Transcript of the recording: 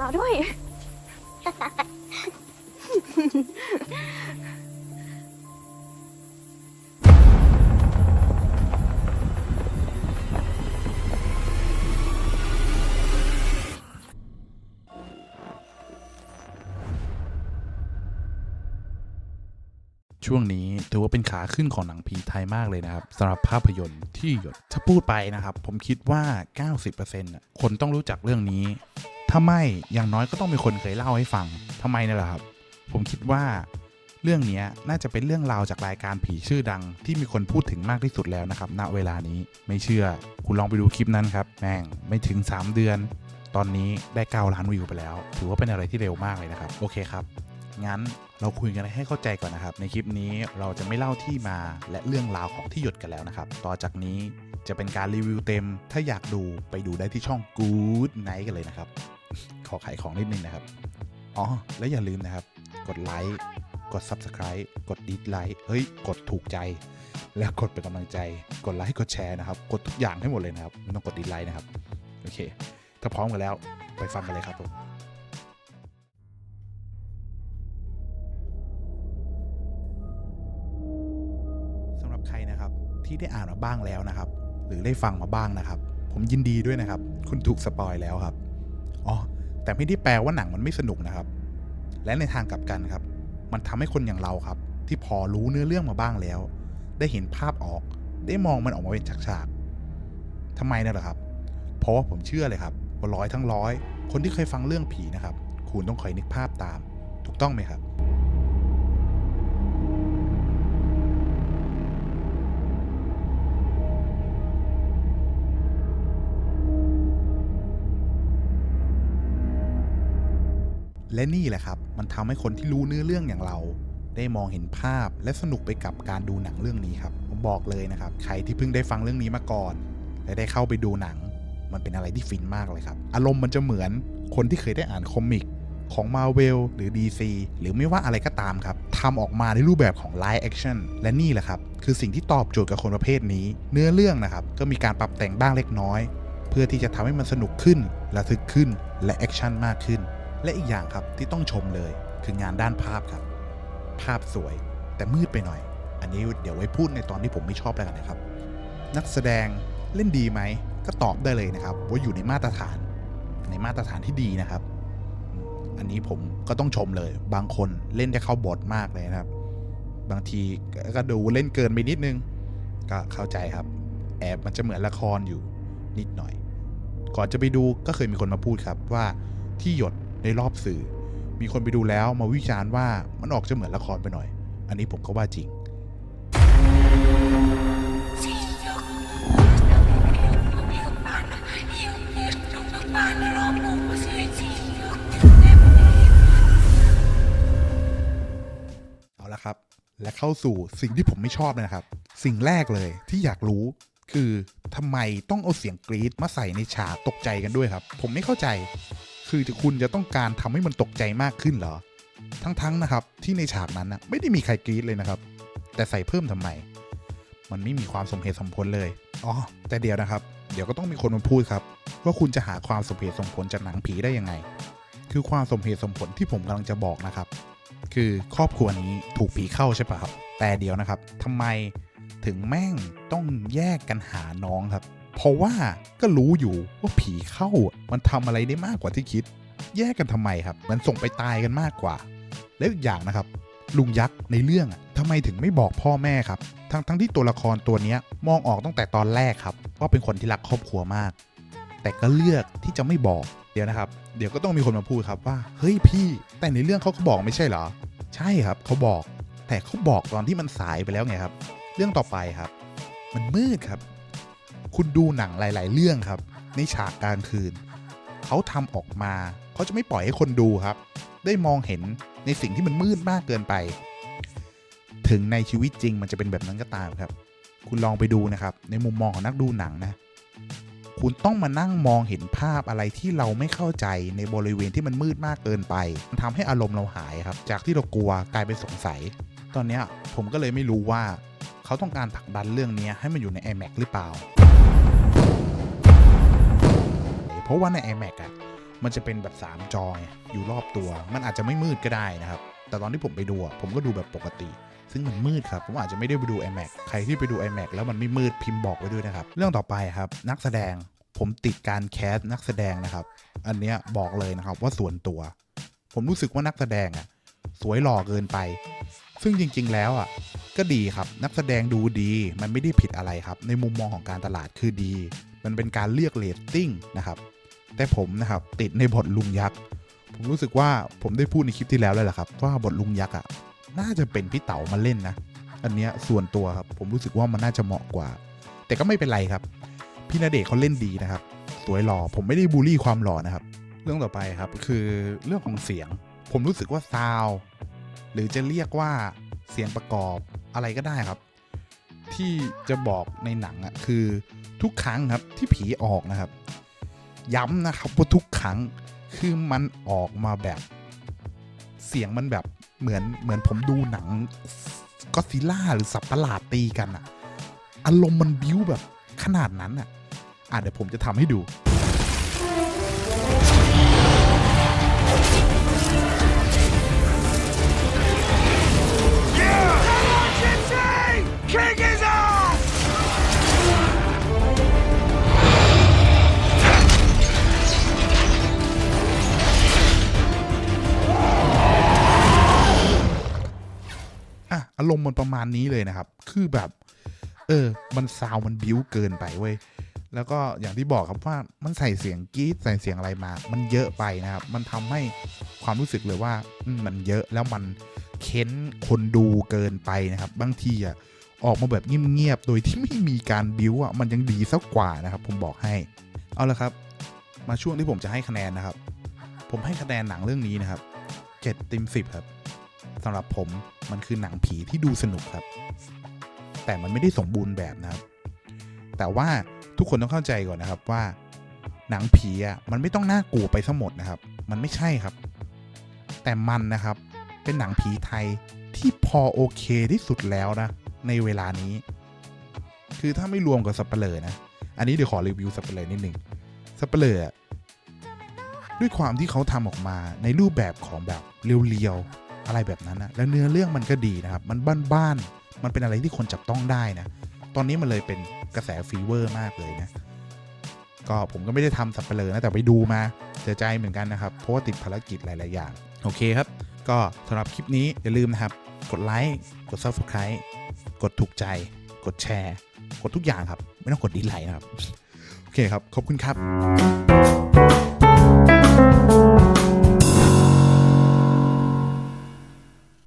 รอด้วย ช่วงนี้ถือว่าเป็นขาขึ้นของหนังผีไทยมากเลยนะครับสำหรับภาพยนตร์ที่หยดถ้าพูดไปนะครับ ผมคิดว่า 90%น่ะคนต้องรู้จักเรื่องนี้ ถ้าไม่อย่างน้อยก็ต้องมีคนเคยเล่าให้ฟังทำไมเนี่ยแหละครับ ผมคิดว่าเรื่องนี้น่าจะเป็นเรื่องราวจากรายการผีชื่อดัง ที่มีคนพูดถึงมากที่สุดแล้วนะครับ ณ เวลานี้ไม่เชื่อ คุณลองไปดูคลิปนั้นครับ แม่งไม่ถึง 3 เดือน ตอนนี้ได้9ล้านวิวไปแล้ว ถือว่าเป็นอะไรที่เร็วมากเลยนะครับ โอเคครับ งั้นเราคุยกันให้เข้าใจก่อนนะครับ ในคลิปนี้เราจะไม่เล่าที่มาและเรื่องราวของที่หยดกันแล้วนะครับ ต่อจากนี้จะเป็นการรีวิวเต็ม ถ้าอยากดูไปดูได้ที่ช่อง Good Night กันเลยนะครับ ขอขายของนิดนึงนะครับ อ๋อ และอย่าลืมนะครับ กดไลค์ กด Subscribe กดดิสไลค์ เฮ้ย กดถูกใจ แล้วกดเป็นกำลังใจ กดไลค์ กดแชร์นะครับ กดทุกอย่างให้หมดเลยนะครับ ไม่ต้องกดดิสไลค์นะครับ โอเค ถ้าพร้อมกันแล้ว ไปฟังกันเลยครับผมสำหรับใครนะครับ ที่ได้อ่านมาบ้างแล้วนะครับ หรือได้ฟังมาบ้างนะครับ ผมยินดีด้วยนะครับ คุณถูกสปอยแล้วครับ อ๋อ แต่ไม่ได้แปลว่าหนังมันไม่สนุกนะครับ และในทางกลับกันครับ มันทำให้คนอย่างเราครับ ที่พอรู้เนื้อเรื่องมาบ้างแล้ว ได้เห็นภาพออก ได้มองมันออกมาเป็นฉากๆทำไมนะเหรอครับ เพราะว่าผมเชื่อเลยครับว่าร้อยทั้งร้อย คนที่เคยฟังเรื่องผีนะครับ คุณต้องคอยนึกภาพตาม ถูกต้องไหมครับ และนี่แหละครับ มันทำให้คนที่รู้เนื้อเรื่องอย่างเรา ได้มองเห็นภาพและสนุกไปกับการดูหนังเรื่องนี้ครับผมบอกเลยนะครับ ใครที่เพิ่งได้ฟังเรื่องนี้มาก่อน และได้เข้าไปดูหนัง มันเป็นอะไรที่ฟินมากเลยครับ อารมณ์มันจะเหมือนคนที่เคยได้อ่านคอมิกของ Marvel หรือ DC หรือไม่ว่าอะไรก็ตามครับทำออกมาในรูปแบบของ Live Action และนี่แหละครับ คือสิ่งที่ตอบโจทย์กับคนประเภทนี้ เนื้อเรื่องนะครับ ก็มีการปรับแต่งบ้างเล็กน้อย เพื่อที่จะทำให้มันสนุกขึ้นระทึกขึ้นและแอคชั่นมากขึ้น และอีกอย่างครับที่ต้องชมเลยคืองานด้านภาพครับ ภาพสวยแต่มืดไปหน่อย อันนี้เดี๋ยวไว้พูดในตอนที่ผมไม่ชอบแล้วกันนะครับ นักแสดงเล่นดีไหมก็ตอบได้เลยนะครับ ว่าอยู่ในมาตรฐาน ในมาตรฐานที่ดีนะครับ อันนี้ผมก็ต้องชมเลย บางคนเล่นได้เข้าบทมากเลยนะครับ บางทีก็ดูเล่นเกินไปนิดนึง ก็เข้าใจครับ แอบมันจะเหมือนละครอยู่นิดหน่อย ก่อนจะไปดูก็เคยมีคนมาพูดครับว่าที่หยด ในรอบสื่อ มีคนไปดูแล้วมาวิจารณ์ว่ามันออกจะเหมือนละครไปหน่อย อันนี้ผมก็ว่าจริง เอาละครับ และเข้าสู่สิ่งที่ผมไม่ชอบนะครับ สิ่งแรกเลยที่อยากรู้คือทำไมต้องเอาเสียงกรีดมาใส่ในฉากตกใจกันด้วยครับ ผมไม่เข้าใจ คือคุณจะต้องการทำให้มันตกใจมากขึ้นเหรอ ทั้งๆนะครับที่ในฉากนั้นนะไม่ได้มีใครกรีดเลยนะครับ แต่ใส่เพิ่มทำไม มันไม่มีความสมเหตุสมผลเลยอ๋อแต่เดียวนะครับ เดี๋ยวก็ต้องมีคนมาพูดครับ ว่าคุณจะหาความสมเหตุสมผลจากหนังผีได้ยังไง คือความสมเหตุสมผลที่ผมกำลังจะบอกนะครับ คือครอบครัวนี้ถูกผีเข้าใช่ปะครับ แต่เดียวนะครับทำไมถึงแม่งต้องแยกกันหาน้องครับ เพราะว่าก็รู้อยู่ว่าผีเข้ามันทำอะไรได้มากกว่าที่คิด แยกกันทำไมครับ มันส่งไปตายกันมากกว่า แล้วอีกอย่างนะครับ ลุงยักษ์ในเรื่องอะทำไมถึงไม่บอกพ่อแม่ครับ ทั้งทั้งที่ตัวละครตัวเนี้มองออกตั้งแต่ตอนแรกครับ ว่าเป็นคนที่รักครอบครัวมาก แต่ก็เลือกที่จะไม่บอกเดี๋ยวนะครับ เดี๋ยวก็ต้องมีคนมาพูดครับว่า เฮ้ยพี่ แต่ในเรื่องเขาก็บอกไม่ใช่เหรอ ใช่ครับเขาบอก แต่เขาบอกตอนที่มันสายไปแล้วไงครับ เรื่องต่อไปครับ มันมืดครับ คุณดูหนังหลาย ๆ เรื่องครับ ในฉากกลางคืน เขาทำออกมาเขาจะไม่ปล่อยให้คนดูครับ ได้มองเห็นในสิ่งที่มันมืดมากเกินไป ถึงในชีวิตจริงมันจะเป็นแบบนั้นก็ตามครับ คุณลองไปดูนะครับ ในมุมมองของนักดูหนังนะ คุณต้องมานั่งมองเห็นภาพอะไรที่เราไม่เข้าใจในบริเวณที่มันมืดมากเกินไป มันทำให้อารมณ์เราหายครับ จากที่เรากลัวกลายเป็นสงสัย ตอนนี้ผมก็เลยไม่รู้ว่าเขาต้องการผลักดันเรื่องนี้ให้มันอยู่ใน iMac หรือเปล่า ราะว่าใน iMac อะมันจะเป็นแบบ 3 จออยู่รอบตัว มันอาจจะไม่มืดก็ได้นะครับ แต่ตอนที่ผมไปดูผมก็ดูแบบปกติ ซึ่งมันมืดครับ ผมอาจจะไม่ได้ไปดู iMac ใครที่ไปดู iMac แล้วมันไม่มืดพิมพ์บอกไว้ด้วยนะครับ เรื่องต่อไปครับ นักแสดงผมติดการแคสนักแสดงนะครับ อันเนี้ยบอกเลยนะครับว่าส่วนตัว ผมรู้สึกว่านักแสดงอะสวยหล่อเกินไป ซึ่งจริง ๆ แล้วอะก็ดีครับ นักแสดงดูดีมันไม่ได้ผิดอะไรครับ ในมุมมองของการตลาดคือดี มันเป็นการเรียกเรตติ้งนะครับ แต่ผมนะครับติดในบทลุงยักษ์ผมรู้สึกว่าผมได้พูดในคลิปที่แล้วเลยแหละครับ ว่าบทลุงยักษ์อะน่าจะเป็นพี่เต๋ามาเล่นนะ อันเนี้ยส่วนตัวครับผมรู้สึกว่ามันน่าจะเหมาะกว่า แต่ก็ไม่เป็นไรครับ พี่ณเดชเขาเล่นดีนะครับสวยหล่อผมไม่ได้บูลลี่ความหล่อนะครับ เรื่องต่อไปครับคือเรื่องของเสียง ผมรู้สึกว่าซาวหรือจะเรียกว่าเสียงประกอบอะไรก็ได้ครับ ที่จะบอกในหนังอะคือทุกครั้งครับที่ผีออกนะครับ ย้ำนะครับว่าทุกครั้งคือมันออกมาแบบเสียงมันแบบเหมือนเหมือนผมดูหนังก็ซิล่าหรือสับประหลาดตีกันอะอารมณ์มันบิ้วแบบขนาดนั้นอะอะเดี๋ยวผมจะทำให้ดู อารมณ์มันประมาณนี้เลยนะครับ คือแบบ เออ มันซาวมันบิ้วเกินไปเว้ย แล้วก็อย่างที่บอกครับว่ามันใส่เสียงกรี๊ดใส่เสียงอะไรมา มันเยอะไปนะครับ มันทำให้ความรู้สึกเลยว่ามมันเยอะแล้วมันเค้นคนดูเกินไปนะครับ บางทีอะออกมาแบบเงียบๆ โดยที่ไม่มีการบิ้วอะ มันยังดีสักกว่านะครับ ผมบอกให้ เอาละครับ มาช่วงที่ผมจะให้คะแนนนะครับ ผมให้คะแนนหนังเรื่องนี้นะครับ7เต็ม10 ครับ สำหรับผมมันคือหนังผีที่ดูสนุกครับ แต่มันไม่ได้สมบูรณ์แบบนะครับ แต่ว่าทุกคนต้องเข้าใจก่อนนะครับว่า หนังผีอะมันไม่ต้องน่ากลัวไปทั้งหมดนะครับ มันไม่ใช่ครับ แต่มันนะครับเป็นหนังผีไทยที่พอโอเคที่สุดแล้วนะ ในเวลานี้ คือถ้าไม่รวมกับสับเปลอนะ อันนี้เดี๋ยวขอรีวิวสับเปลอนิดหนึ่งสับเปลออด้วยความที่เขาทำออกมาในรูปแบบของแบบเรียว อะไรแบบนั้นนะแล้วเนื้อเรื่องมันก็ดีนะครับ มันบ้านๆมันเป็นอะไรที่คนจับต้องได้นะ ตอนนี้มันเลยเป็นกระแสฟีเวอร์มากเลยนะ ก็ผมก็ไม่ได้ทำสับเปลือนะ แต่ไปดูมาเสียใจเหมือนกันนะครับ เพราะว่าติดภารกิจหลาย ๆ อย่าง โอเคครับ ก็สำหรับคลิปนี้อย่าลืมนะครับ กดไลค์ กด Subscribe กดถูกใจ กดแชร์ กดทุกอย่างครับ ไม่ต้องกดดีไลค์นะครับ โอเคครับ ขอบคุณครับ